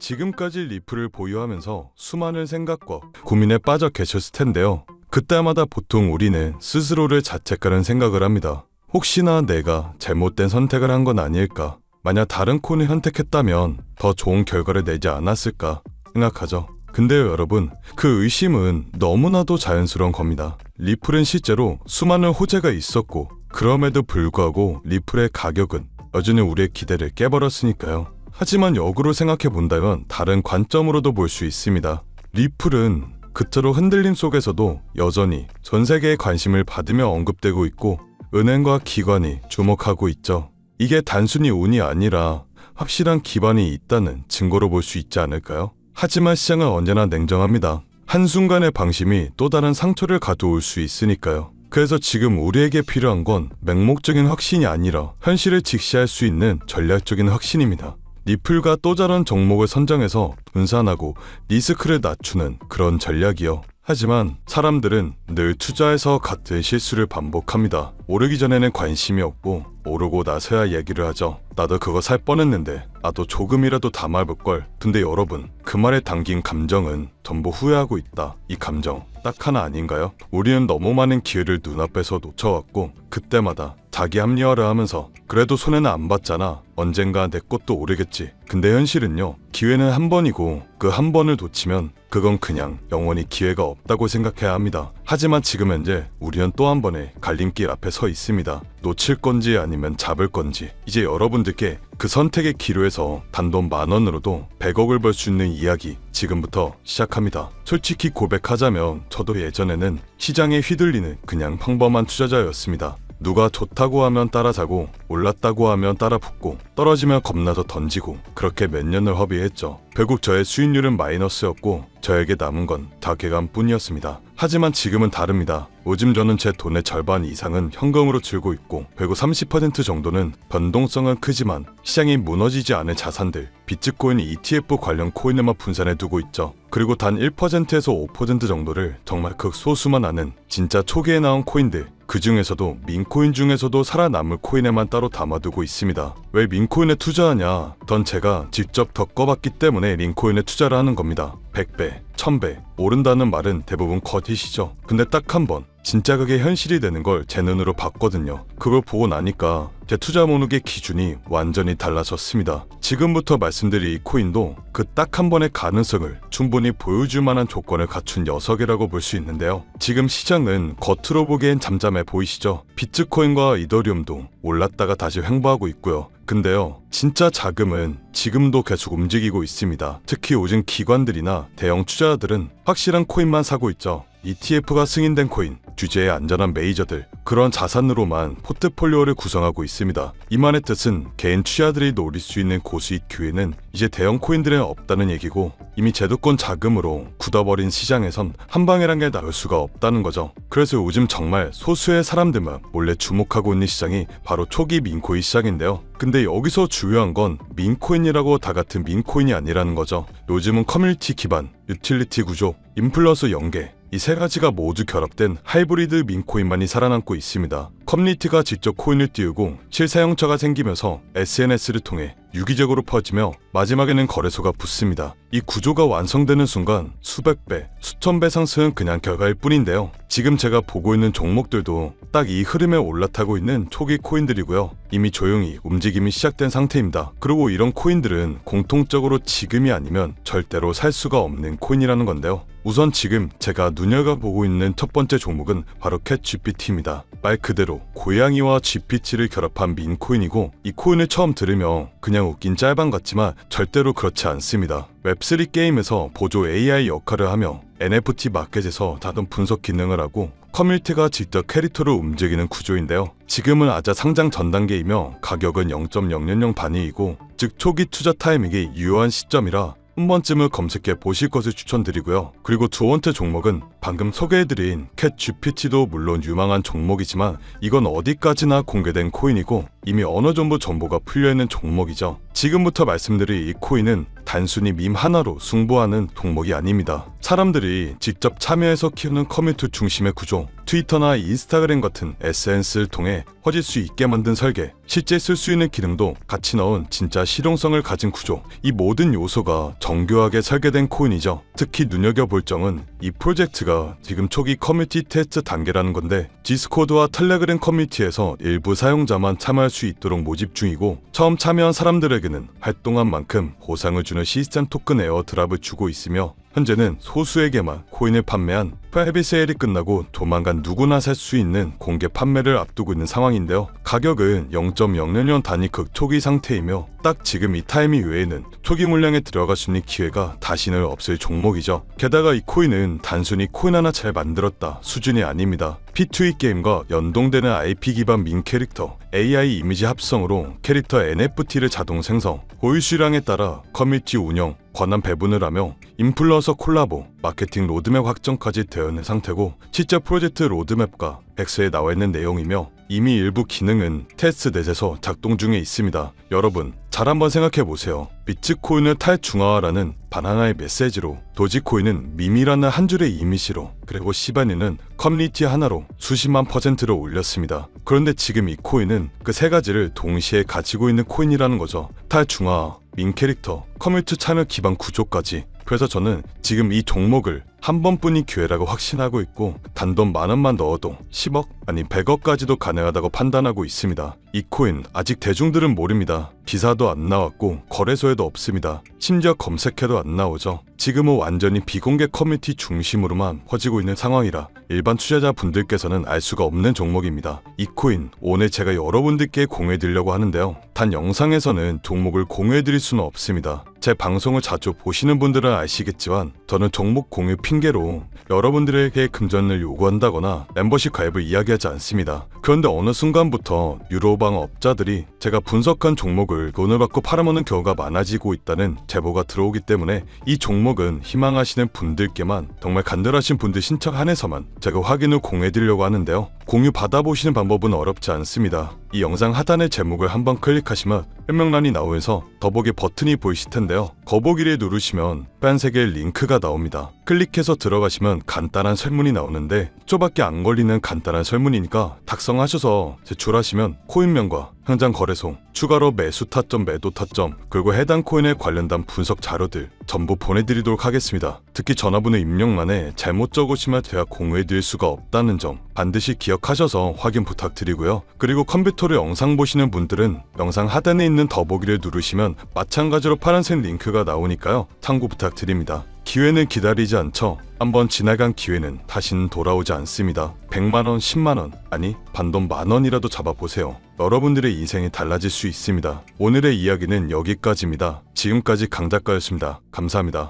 지금까지 리플을 보유하면서 수많은 생각과 고민에 빠져 계셨을 텐데요. 그때마다 보통 우리는 스스로를 자책하는 생각을 합니다. 혹시나 내가 잘못된 선택을 한 건 아닐까? 만약 다른 코인을 선택했다면 더 좋은 결과를 내지 않았을까 생각하죠. 근데요, 여러분, 그 의심은 너무나도 자연스러운 겁니다. 리플은 실제로 수많은 호재가 있었고, 그럼에도 불구하고 리플의 가격은 여전히 우리의 기대를 깨버렸으니까요. 하지만 역으로 생각해 본다면 다른 관점으로도 볼 수 있습니다. 리플은 그토록 흔들림 속에서도 여전히 전 세계의 관심을 받으며 언급되고 있고 은행과 기관이 주목하고 있죠. 이게 단순히 운이 아니라 확실한 기반이 있다는 증거로 볼 수 있지 않을까요? 하지만 시장은 언제나 냉정합니다. 한순간의 방심이 또 다른 상처를 가져올 수 있으니까요. 그래서 지금 우리에게 필요한 건 맹목적인 확신이 아니라 현실을 직시할 수 있는 전략적인 확신입니다. 리플과 또 다른 종목을 선정해서 분산하고 리스크를 낮추는 그런 전략이요. 하지만 사람들은 늘 투자에서 같은 실수를 반복합니다. 오르기 전에는 관심이 없고 오르고 나서야 얘기를 하죠. 나도 그거 살 뻔했는데 나도 조금이라도 담아볼 걸. 근데 여러분 그 말에 담긴 감정은 전부 후회하고 있다. 이 감정 딱 하나 아닌가요? 우리는 너무 많은 기회를 눈앞에서 놓쳐왔고 그때마다 자기 합리화를 하면서 그래도 손해는 안 봤잖아. 언젠가 내 것도 오르겠지. 근데 현실은요. 기회는 한 번이고 그 한 번을 놓치면 그건 그냥 영원히 기회가 없다고 생각해야 합니다. 하지만 지금 현재 우리는 또 한 번의 갈림길 앞에 서 있습니다. 놓칠 건지 아니면 잡을 건지 이제 여러분들께 그 선택의 기로에서 단돈 만 원으로도 100억을 벌 수 있는 이야기 지금부터 시작합니다. 솔직히 고백하자면 저도 예전에는 시장에 휘둘리는 그냥 평범한 투자자였습니다. 누가 좋다고 하면 따라자고 올랐다고 하면 따라붙고 떨어지면 겁나서 던지고 그렇게 몇 년을 허비했죠. 결국 저의 수익률은 마이너스였고 저에게 남은 건 자괴감뿐이었습니다. 하지만 지금은 다릅니다. 저는 제 돈의 절반 이상은 현금으로 들고 있고 그리고 30% 정도는 변동성은 크지만 시장이 무너지지 않을 자산들 비트코인 ETF 관련 코인에만 분산해 두고 있죠. 그리고 단 1%에서 5% 정도를 정말 극소수만 아는 진짜 초기에 나온 코인들 그 중에서도 민코인 중에서도 살아남을 코인에만 따로 담아두고 있습니다. 왜 민코인에 투자하냐? 던 제가 직접 겪어봤기 때문에 링코인에 투자를 하는 겁니다. 100배, 1000배 오른다는 말은 대부분 거짓이죠. 근데 딱 한 번 진짜 그게 현실이 되는 걸 제 눈으로 봤거든요. 그걸 보고 나니까 제 투자 목록의 기준이 완전히 달라졌습니다. 지금부터 말씀드릴 이 코인도 그 딱 한 번의 가능성을 충분히 보여줄 만한 조건을 갖춘 녀석이라고 볼 수 있는데요. 지금 시장은 겉으로 보기엔 잠잠해 보이시죠? 비트코인과 이더리움도 올랐다가 다시 횡보하고 있고요. 근데요, 진짜 자금은 지금도 계속 움직이고 있습니다. 특히 요즘 기관들이나 대형 투자자들은 확실한 코인만 사고 있죠. ETF가 승인된 코인, 주제에 안전한 메이저들, 그런 자산으로만 포트폴리오를 구성하고 있습니다. 이 말의 뜻은 개인 투자들이 노릴 수 있는 고수익 기회는 이제 대형 코인들은 없다는 얘기고 이미 제도권 자금으로 굳어버린 시장에선 한 방이란 게 나올 수가 없다는 거죠. 그래서 요즘 정말 소수의 사람들만 몰래 주목하고 있는 시장이 바로 초기 민코인 시장인데요. 근데 여기서 중요한 건 민코인이라고 다 같은 민코인이 아니라는 거죠. 요즘은 커뮤니티 기반, 유틸리티 구조, 인플루언서 연계, 이 세 가지가 모두 결합된 하이브리드 민코인만이 살아남고 있습니다. 커뮤니티가 직접 코인을 띄우고 실사용처가 생기면서 SNS를 통해 유기적으로 퍼지며 마지막에는 거래소가 붙습니다. 이 구조가 완성되는 순간 수백 배, 수천 배 상승은 그냥 결과일 뿐인데요. 지금 제가 보고 있는 종목들도 딱 이 흐름에 올라타고 있는 초기 코인들이고요. 이미 조용히 움직임이 시작된 상태입니다. 그리고 이런 코인들은 공통적으로 지금이 아니면 절대로 살 수가 없는 코인이라는 건데요. 우선 지금 제가 눈여겨보고 있는 첫 번째 종목은 바로 캣 GPT입니다. 말 그대로 고양이와 GPT를 결합한 민코인이고 이 코인을 처음 들으며 그냥 웃긴 짤방 같지만 절대로 그렇지 않습니다. 웹3 게임에서 보조 AI 역할을 하며 NFT 마켓에서 다른 분석 기능을 하고 커뮤니티가 직접 캐릭터를 움직이는 구조인데요. 지금은 아자 상장 전 단계이며 가격은 0.000 반이이고 즉 초기 투자 타이밍이 유효한 시점이라 한 번쯤은 검색해 보실 것을 추천드리고요. 그리고 두 번째 종목은 방금 소개해드린 캣 GPT도 물론 유망한 종목이지만 이건 어디까지나 공개된 코인이고 이미 어느 정도 정보가 풀려있는 종목이죠. 지금부터 말씀드릴 이 코인은 단순히 밈 하나로 승부하는 종목이 아닙니다. 사람들이 직접 참여해서 키우는 커뮤니티 중심의 구조, 트위터나 인스타그램 같은 SNS를 통해 퍼질 수 있게 만든 설계, 실제 쓸 수 있는 기능도 같이 넣은 진짜 실용성을 가진 구조, 이 모든 요소가 정교하게 설계된 코인이죠. 특히 눈여겨볼 점은 이 프로젝트가 지금 초기 커뮤니티 테스트 단계라는 건데 디스코드와 텔레그램 커뮤니티에서 일부 사용자만 참여할 수 있도록 모집 중이고 처음 참여한 사람들에게는 활동한 만큼 보상을 주는 시스템 토큰 에어드랍을 주고 있으며 현재는 소수에게만 코인을 판매한 프라이빗 세일이 끝나고 조만간 누구나 살 수 있는 공개 판매를 앞두고 있는 상황인데요. 가격은 0.00년 단위 극초기 상태이며 딱 지금 이 타이밍 외에는 초기 물량에 들어갈 수 있는 기회가 다시는 없을 종목이죠. 게다가 이 코인은 단순히 코인 하나 잘 만들었다 수준이 아닙니다. P2E 게임과 연동되는 IP 기반 민 캐릭터, AI 이미지 합성으로 캐릭터 NFT를 자동 생성, 보유 수량에 따라 커뮤니티 운영, 권한 배분을 하며 인플루언서 콜라보, 마케팅 로드맵 확정까지 되어 있는 상태고 실제 프로젝트 로드맵과 백스에 나와 있는 내용이며 이미 일부 기능은 테스트 넷에서 작동 중에 있습니다. 여러분 잘 한번 생각해 보세요. 비트코인을 탈중화하라는 바나나의 메시지로 도지코인은 밈이라는 한 줄의 이미지로 그리고 시바니는 커뮤니티 하나로 수십만 퍼센트를 올렸습니다. 그런데 지금 이 코인은 그 세 가지를 동시에 가지고 있는 코인이라는 거죠. 탈중화, 민 캐릭터, 커뮤니티 참여 기반 구조까지 그래서 저는 지금 이 종목을 한 번뿐인 기회라고 확신하고 있고 단돈 만 원만 넣어도 10억 아니 100억까지도 가능하다고 판단하고 있습니다. 이 코인 아직 대중들은 모릅니다. 기사도 안 나왔고 거래소에도 없습니다. 심지어 검색해도 안 나오죠. 지금은 완전히 비공개 커뮤니티 중심으로만 퍼지고 있는 상황이라 일반 투자자 분들께서는 알 수가 없는 종목입니다. 이 코인 오늘 제가 여러분들께 공유해드리려고 하는데요. 단 영상에서는 종목을 공유해드릴 수는 없습니다. 제 방송을 자주 보시는 분들은 아시겠지만 저는 종목 공유 핑 계로 여러분들에게 금전을 요구한다거나 멤버십 가입을 이야기하지 않습니다. 그런데 어느 순간부터 유로방 업자들이 제가 분석한 종목을 돈을 받고 팔아먹는 경우가 많아지고 있다는 제보가 들어오기 때문에 이 종목은 희망하시는 분들께만 정말 간절하신 분들 신청 한해서만 제가 확인을 공유해드리려고 하는데요. 공유 받아보시는 방법은 어렵지 않습니다. 이 영상 하단의 제목을 한번 클릭하시면 설명란이 나오면서 더보기 버튼이 보이실 텐데요. 더보기를 누르시면 빨간색의 링크가 나옵니다. 클릭해서 들어가시면 간단한 설문이 나오는데 쪼밖에 안 걸리는 간단한 설문이니까 작성하셔서 제출하시면 코인명과 현장 거래소, 추가로 매수 타점, 매도 타점, 그리고 해당 코인에 관련된 분석 자료들 전부 보내드리도록 하겠습니다. 특히 전화번호 입력란에 잘못 적으시면 제가 공유해드릴 수가 없다는 점 반드시 기억하셔서 확인 부탁드리고요. 그리고 컴퓨터로 영상 보시는 분들은 영상 하단에 있는 더보기를 누르시면 마찬가지로 파란색 링크가 나오니까요. 참고 부탁드립니다. 기회는 기다리지 않죠. 한번 지나간 기회는 다시는 돌아오지 않습니다. 100만원, 10만원, 아니, 반돈 만원이라도 잡아보세요. 여러분들의 인생이 달라질 수 있습니다. 오늘의 이야기는 여기까지입니다. 지금까지 강작가였습니다. 감사합니다.